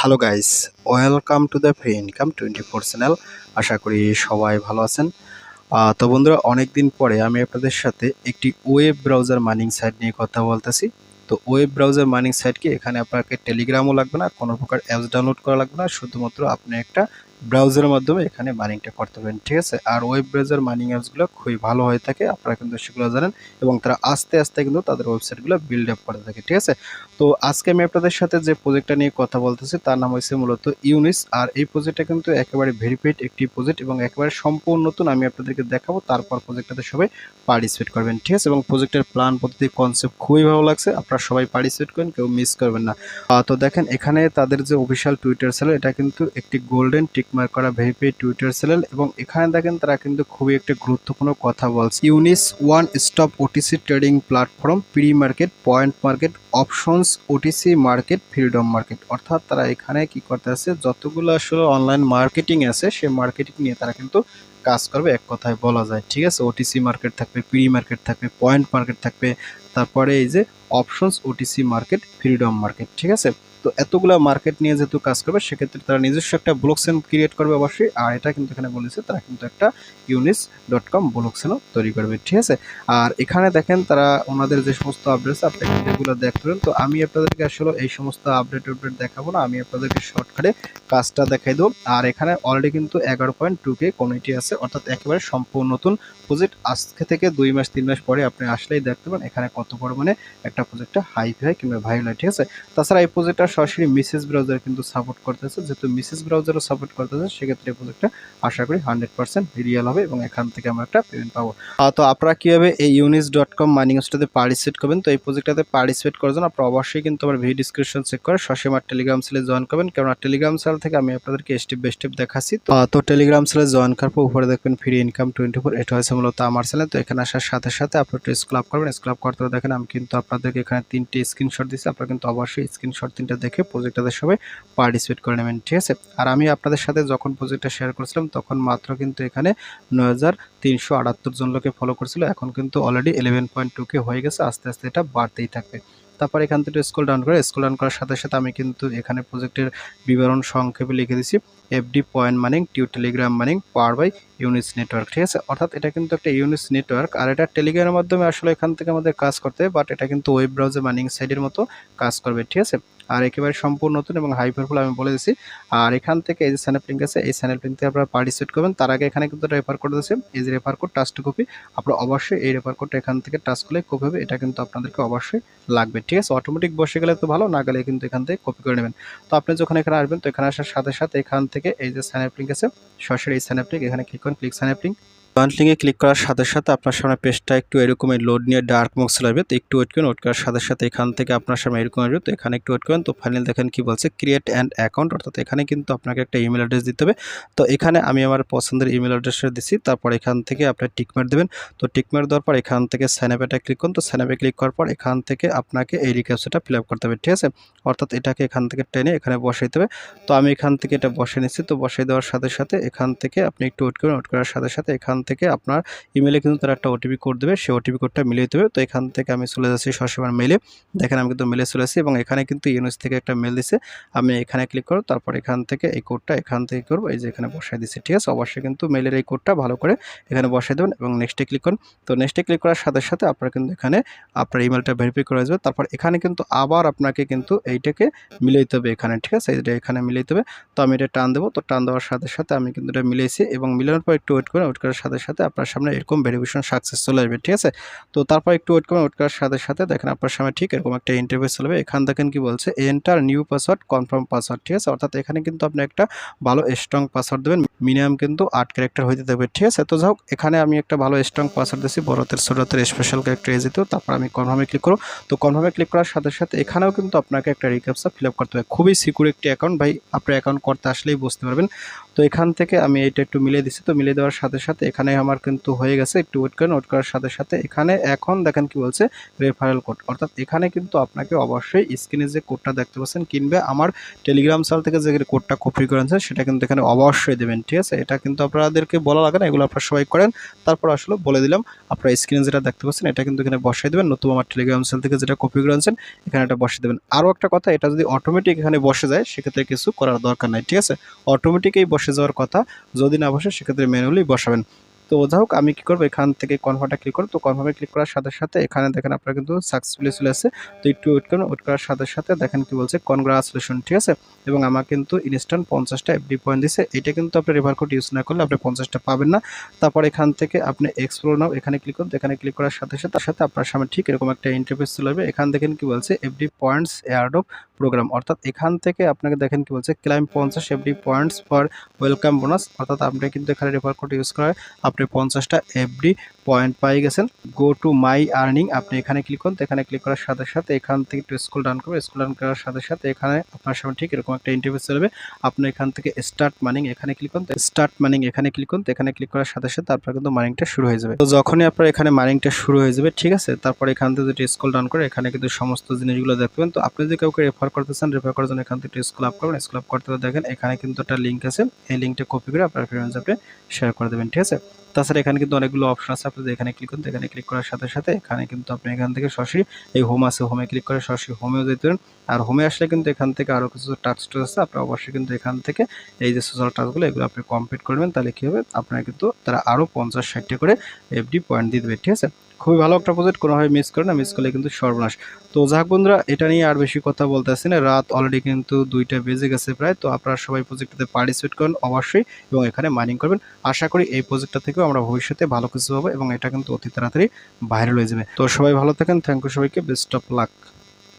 Hello guys welcome to the free income twenty four channel আশা করি সবাই ভালো আছেন। তো বন্ধুরা অনেক দিন পরে আমি আপনাদের সাথে একটি ওয়েব ব্রাউজার মাইনিং সাইট নিয়ে কথা বলতেছি। তো ওয়েব ব্রাউজার মাইনিং সাইট কি? এখানে আপনাকে টেলিগ্রামও লাগবে না, কোনো প্রকার অ্যাপস ডাউনলোড করা লাগবে না। শুধুমাত্র আপনি একটা ব্রাউজারের মাধ্যমে এখানে মাইনিংটা করতে পারেন, ঠিক আছে? আর ওয়েব ব্রাউজার মাইনিং অ্যাপসগুলো খুবই ভালো হয়ে থাকে, আপনারা কিন্তু সেগুলো জানেন এবং তারা আস্তে আস্তে কিন্তু তাদের ওয়েবসাইটগুলো বিল্ড আপ করে থাকে, ঠিক আছে? তো আজকে আমি আপনাদের সাথে যে প্রজেক্টটা নিয়ে কথা বলতেছি, তার নাম হচ্ছে মূলত ইউনিস আর এই প্রজেক্টটা কিন্তু একেবারে ভেরিফাইড একটি প্রজেক্ট এবং একেবারে সম্পূর্ণ নতুন, আমি আপনাদেরকে দেখাবো, তারপর প্রজেক্টটাতে সবাই পার্টিসিপেট করবেন, ঠিক আছে? এবং প্রজেক্টের প্ল্যান পদ্ধতি কনসেপ্ট খুবই ভালো লাগছে, আপনারা সবাই পার্টিসিপেট করেন, কেউ মিস করবেন না। তো দেখেন, এখানে তাদের যে অফিসিয়াল টুইটার ছিল এটা কিন্তু একটি গোল্ডেন টিকমার্ক করা ভেরিফাইড টুইটার চ্যানেল এবং এখানে দেখেন তারা কিন্তু খুবই একটা গুরুত্বপূর্ণ কথা বলছে। Unis one stop OTC trading platform pre market point market options OTC market freedom market অর্থাৎ তারা এখানে কি করতে আছে, যতগুলো আসলে অনলাইন মার্কেটিং আছে সে মার্কেটিং নিয়ে তারা কিন্তু কাজ করবে, এক কথায় বলা যায়। ঠিক আছে? ওটিসি মার্কেট থাকবে প্রি মার্কেট থাকবে পয়েন্ট মার্কেট থাকবে, তারপরে এই যে options OTC market freedom market ঠিক আছে? তো এতগুলো মার্কেট নিয়ে যেহেতু কাজ করবে, সেক্ষেত্রে তারা নিজস্ব একটা ব্লক চেন ক্রিয়েট করবে অবশ্যই, আর এটা কিন্তু এখানে বলেছে, তারা কিন্তু একটা ইউনিস ডট কম ব্লক চেনও তৈরি করবে, ঠিক আছে? আর এখানে দেখেন তারা ওনাদের যে সমস্ত আপডেট আপনি এগুলো দেখতে তো আমি আপনাদেরকে আসলে এই সমস্ত আপডেট আপডেট দেখাবো না, আমি আপনাদেরকে শর্টকাটে কাজটা দেখাই দেবো। আর এখানে অলরেডি কিন্তু এগারো পয়েন্ট টু কে কমিটি আছে অর্থাৎ একেবারে সম্পূর্ণ নতুন প্রজেক্ট আজকে থেকে দুই মাস, তিন মাস পরে আপনি আসলেই দেখতে পাবেন এখানে কত পরিমাণে একটা প্রজেক্টটা হাই হয় কিংবা হয়, ঠিক আছে? তাছাড়া এই প্রজেক্টটা সরাসরি মিসেস ব্রাউজার কিন্তু সাপোর্ট করতেছে যেহেতু মিসেস ব্রাউজারও সাপোর্ট করতেছে সেক্ষেত্রে এই প্রজেক্টটা আশা করি হান্ড্রেড পার্সেন্ট রিয়েল হবে এবং এখান থেকে আমরা একটা পেমেন্ট পাবো। তো আপনারা কীভাবে এই ইউনিস ডট কম মাইনিং স্টোরে পার্টিসিপেট করবেন? তো এই প্রজেক্টটাতে পার্টিসিপেট করার জন্য আপনারা অবশ্যই কিন্তু আমার ভিডিও ডিসক্রিপশন চেক করে সরাসরি আমার টেলিগ্রাম সেলে জয়েন করবেন। কেননা টেলিগ্রাম সেল থেকে আমি আপনাদেরকে স্টেপ বাই স্টেপ দেখাচ্ছি। তো টেলিগ্রাম সেলে জয়েন করার পর উপরে দেখবেন ফ্রি ইনকাম টোয়েন্টি ফোর এটা হচ্ছে মূলত আমার চ্যানেল। তো এখানে আসার সাথে সাথে আপনি একটু স্ক্লাব করবেন। স্ক্লাব করতে দেখেন, আমি কিন্তু আপনাদেরকে এখানে তিনটে স্ক্রিনশট দিচ্ছি আপনারা কিন্তু অবশ্যই স্ক্রিনশট তিনটা দেখে প্রজেক্টটাতে সবাই পার্টিসিপেট করে নেবেন, ঠিক আছে? আর আমি আপনাদের সাথে যখন প্রজেক্টটা শেয়ার করেছিলাম, তখন মাত্র কিন্তু এখানে নয় হাজার তিনশো আটাত্তর জন লোকে ফলো করছিল। এখন কিন্তু already eleven point two K হয়ে গেছে। আস্তে আস্তে এটা বাড়তেই থাকবে। তারপর এখান থেকে স্কুল ডাউন করে স্কুল ডাউন করার সাথে সাথে আমি কিন্তু এখানে প্রজেক্টের বিবরণ সংক্ষেপে লিখে দিছি FD point mining to Telegram mining power by Unis network ঠিক আছে? অর্থাৎ এটা কিন্তু একটা ইউনিস নেটওয়ার্ক আর এটা টেলিগ্রামের মাধ্যমে আসলে এখান থেকে আমাদের কাজ করতে বাট এটা কিন্তু ওয়েব ব্রাউজার মানিং সাইডের মতো কাজ করবে, ঠিক আছে? আর একেবারে সম্পূর্ণ নতুন এবং হাই পারফুল আমি বলে দিচ্ছি আর এখান থেকে এই যে স্যানেপ লিঙ্ক আছে, এই স্যানেপ লিঙ্ক আপনারা পার্টিসিপেট করবেন। তার আগে এখানে কিন্তু রেফার কোড আছে। এই যে refer code touch to copy আপনারা অবশ্যই এই রেফার কোডটা এখান থেকে টাচ করলে কপি হবে। এটা কিন্তু আপনাদেরকে অবশ্যই লাগবে, ঠিক আছে? অটোমেটিক বসে গেলে তো ভালো, না গেলে কিন্তু এখান থেকে কপি করে নেবেন। তো আপনি যখন এখানে আসবেন, তো এখানে আসার সাথে সাথে এখান থেকে এই যে স্যানেপ লিঙ্ক আছে, সরাসরি এই স্যানেপ লিঙ্ক এখানে ক্লিক করুন ক্লিক স্যানেপ লিঙ্ক জয়েন্ট লিঙ্কে ক্লিক করার সাথে সাথে আপনার সামনে পেজটা একটু এরকম লোড নিয়ে ডার্ক বক্স লাগবে তো একটু ওয়েট করুন ওয়েট করার সাথে সাথে এখান থেকে আপনার সামনে এরকম আসবে। তো এখানে একটু ওয়েট করেন, তো ফাইনাল দেখেন কি বলছে ক্রিয়েট অ্যান্ড অ্যাকাউন্ট অর্থাৎ এখানে কিন্তু আপনাকে একটা ইমেল অ্যাড্রেস দিতে হবে। তো এখানে আমি আমার পছন্দের ইমেল অ্যাড্রেসটা দিচ্ছি তারপর এখান থেকে আপনি টিকমার দেবেন। তো টিকমার দেওয়ার পর এখান থেকে স্যানাপেটা ক্লিক করুন। তো স্যানাপে ক্লিক করার পর এখান থেকে আপনাকে এই রিক্যাপসটা ফিল আপ করতে হবে, ঠিক আছে? অর্থাৎ এটাকে এখান থেকে টেনে এখানে বসাইতে হবে। তো আমি এখান থেকে এটা বসে নিচ্ছি। তো বসাই দেওয়ার সাথে সাথে এখান থেকে আপনি একটু ওয়েট করুন ওয়েট করার সাথে সাথে এখান থেকে আপনার ইমেলে কিন্তু তারা একটা ওটিপি কোড দেবে। সেই ওটিপি কোডটা মিলিয়ে দেবে। তো এখান থেকে আমি চলে যাচ্ছি সরাসরি মেলে দেখেন আমি কিন্তু মেলে চলে আসি এবং এখানে কিন্তু ইউনিস থেকে একটা মেল দিছে। আমি এখানে ক্লিক করব, তারপর এখান থেকে এই কোডটা এখান থেকে করব। এই যে এখানে বসাই দিচ্ছি ঠিক আছে? অবশ্যই কিন্তু মেলের এই কোডটা ভালো করে এখানে বসাই দেবেন এবং নেক্সটে ক্লিক করুন। তো নেক্সটে ক্লিক করার সাথে সাথে আপনার কিন্তু এখানে আপনার ইমেলটা ভেরিফাই করা যাবে তারপর এখানে কিন্তু আবার আপনাকে কিন্তু এইটাকে মিলাইতে হবে এখানে, ঠিক আছে? এটা এখানে মিলাইতে হবে। তো আমি এটা টান দেবো। তো টান দেওয়ার সাথে সাথে আমি কিন্তু এটা মিলাইছি এবং মিলানোর পর একটু ওয়েট করে ওয়েট করার সাথে সাথে আপনার সামনে এরকম ভেরিফিকেশন সাকসেস চলে আসবে, ঠিক আছে? তো তারপর একটু ওয়েট করবেন ওয়েট করার সাথে সাথে দেখেন আপনার সামনে ঠিক এরকম একটা ইন্টারভিউ চলবে। এখান দেখেন কি বলছে enter new password confirm password ঠিক আছে? অর্থাৎ এখানে কিন্তু আপনি একটা ভালো স্ট্রং পাসওয়ার্ড দেবেন মিনিমাম কিন্তু আট ক্যারেক্টার হইতে থাকবে ঠিক আছে? তো যাই এখানে আমি একটা ভালো স্ট্রং পাসওয়ার্ড দিচ্ছি বড়তের ছোটতের স্পেশাল ক্যারেক্টার এ যেত তারপর আমি কনফার্মে ক্লিক করব। তো কনফার্মে ক্লিক করার সাথে সাথে এখানেও কিন্তু আপনাকে একটা রিক্যাপসা ফিল আপ করতে হবে। খুবই সিকিউর একটি অ্যাকাউন্ট ভাই, আপনার অ্যাকাউন্ট করতে আসলেই বুঝতে পারবেন। তো এখান থেকে আমি এটা একটু মিলিয়ে দিচ্ছি। তো মিলিয়ে দেওয়ার সাথে সাথে এখানে আমার কিন্তু হয়ে গেছে, একটু ওয়েট করেন ওয়েট করার সাথে সাথে এখানে এখন দেখেন কি বলছে রেফারেল কোড অর্থাৎ এখানে কিন্তু আপনাকে অবশ্যই স্ক্রিনে যে কোডটা দেখতে পাচ্ছেন, কিনবে আমার টেলিগ্রাম সাল থেকে যে কোডটা কপি করেছেন সেটা কিন্তু এখানে অবশ্যই দেবেন, ঠিক আছে? এটা কিন্তু আপনাদেরকে বলা লাগে না, এগুলো আপনারা সবাই করেন। তারপর আসলে বলে দিলাম, আপনারা স্ক্রিনে যেটা দেখতে পাচ্ছেন, এটা কিন্তু এখানে বসাই দেবেন নতুন আমার টেলিগ্রাম সেল থেকে যেটা কপি করেছেন এখানে এটা বসিয়ে দেবেন। আরও একটা কথা, এটা যদি অটোমেটিক এখানে বসে যায়, সেক্ষেত্রে কিছু করার দরকার নাই, ঠিক আছে? অটোমেটিকই বসে যাওয়ার কথা, যদি না বসে, সেক্ষেত্রে ম্যানুয়ালি বসাবেন। তো যাই হোক আমি কি করব? এখান থেকে কনফার্মটা ক্লিক করব। তো কনফার্মে ক্লিক করার সাথে সাথে এখানে দেখেন আপনার কিন্তু সাকসেসফুলি চলে আসছে। তো একটু ওয়েট করুন ওয়েট করার সাথে সাথে দেখেন কি বলছে কনগ্রাচুলেশন ঠিক আছে? এবং আমার কিন্তু ইনস্ট্যান্ট পঞ্চাশটা এফডি পয়েন্ট দিছে। এটা কিন্তু আপনি রেফার কোড ইউজ না করলে আপনি পঞ্চাশটা পাবেন না। তারপর এখান থেকে আপনি এক্সপ্লোর নাও, এখানে ক্লিক করুন। এখানে ক্লিক করার সাথে সাথে, তার সাথে আপনার সামনে ঠিক এরকম একটা ইন্টারফেস চলে আসবে। এখান দেখেন কি বলছে এফডি পয়েন্টস এয়ারডপ প্রোগ্রাম অর্থাৎ এখান থেকে আপনাকে দেখেন কি বলছে ক্লাইম পঞ্চাশ FD points for welcome bonus অর্থাৎ আপনি কিন্তু এখানে রেফার কোড ইউজ করে আপনি পঞ্চাশটা এফডি পয়েন্ট পাই গেছেন। গো টু মাই আর্নিং আপনি এখানে ক্লিক করুন, এখানে ক্লিক করার সাথে সাথে এখান থেকে একটু স্কুল ডাউন করবে স্কুল ডান করার সাথে সাথে এখানে আপনার সামনে ঠিক এরকম একটা ইন্টারভিউ চলবে আপনি এখান থেকে স্টার্ট মানিং এখানে ক্লিক করুন স্টার্ট মানিং এখানে ক্লিক করুন এখানে ক্লিক করার সাথে সাথে আপনার কিন্তু মানিংটা শুরু হয়ে যাবে। তো যখনই আপনার এখানে মানিংটা শুরু হয়ে যাবে, ঠিক আছে? তারপর এখান থেকে যদি স্কুল ডাউন করে, এখানে কিন্তু সমস্ত জিনিসগুলো দেখবেন তো আপনি যদি কাউকে রেফার করতে চান রেফার করার জন্য এখান থেকে স্কুল আপ করবেন। স্কুল আপ করতে দেখেন, এখানে কিন্তু একটা লিঙ্ক আছে। এই লিঙ্কটা কপি করে আপনার ফ্রেন্ডস আপনি শেয়ার করে দেবেন, ঠিক আছে? তাছাড়া এখানে কিন্তু অনেকগুলো অপশন আছে। আপনি এখানে ক্লিক করুন এখানে ক্লিক করার সাথে সাথে এখানে কিন্তু আপনি এখান থেকে সরাসরি এই হোম আছে হোমে ক্লিক করে সরাসরি হোমেও যেতে পারেন। আর হোমে আসলে কিন্তু এখান থেকে আরও কিছু টাচ টাস্ক আছে আপনি অবশ্যই কিন্তু এখান থেকে এই যে সোশ্যাল টাচগুলো এগুলো আপনি কমপ্লিট করবেন তাহলে কী হবে? আপনার কিন্তু তারা আরও পঞ্চাশ ষাটটা করে এফডি পয়েন্ট দিয়ে দেবে, ঠিক আছে? খুবই ভালো একটা প্রজেক্ট কোনোভাবে মিস করে না মিস করলে কিন্তু সর্বনাশ। তো যাক বন্ধুরা, এটা নিয়ে আর বেশি কথা বলতে আসছি না। রাত অলরেডি কিন্তু দুইটা বেজে গেছে প্রায়, তো আপনারা সবাই প্রজেক্টটাতে পার্টিসিপেট করেন অবশ্যই এবং এখানে মাইনিং করবেন। আশা করি এই প্রজেক্টটা থেকেও আমরা ভবিষ্যতে ভালো কিছু পাবো এবং এটা কিন্তু অতি তাড়াতাড়ি ভাইরাল হয়ে যাবে। তো সবাই ভালো থাকেন থ্যাংক ইউ সবাইকে বেস্ট অফ লাক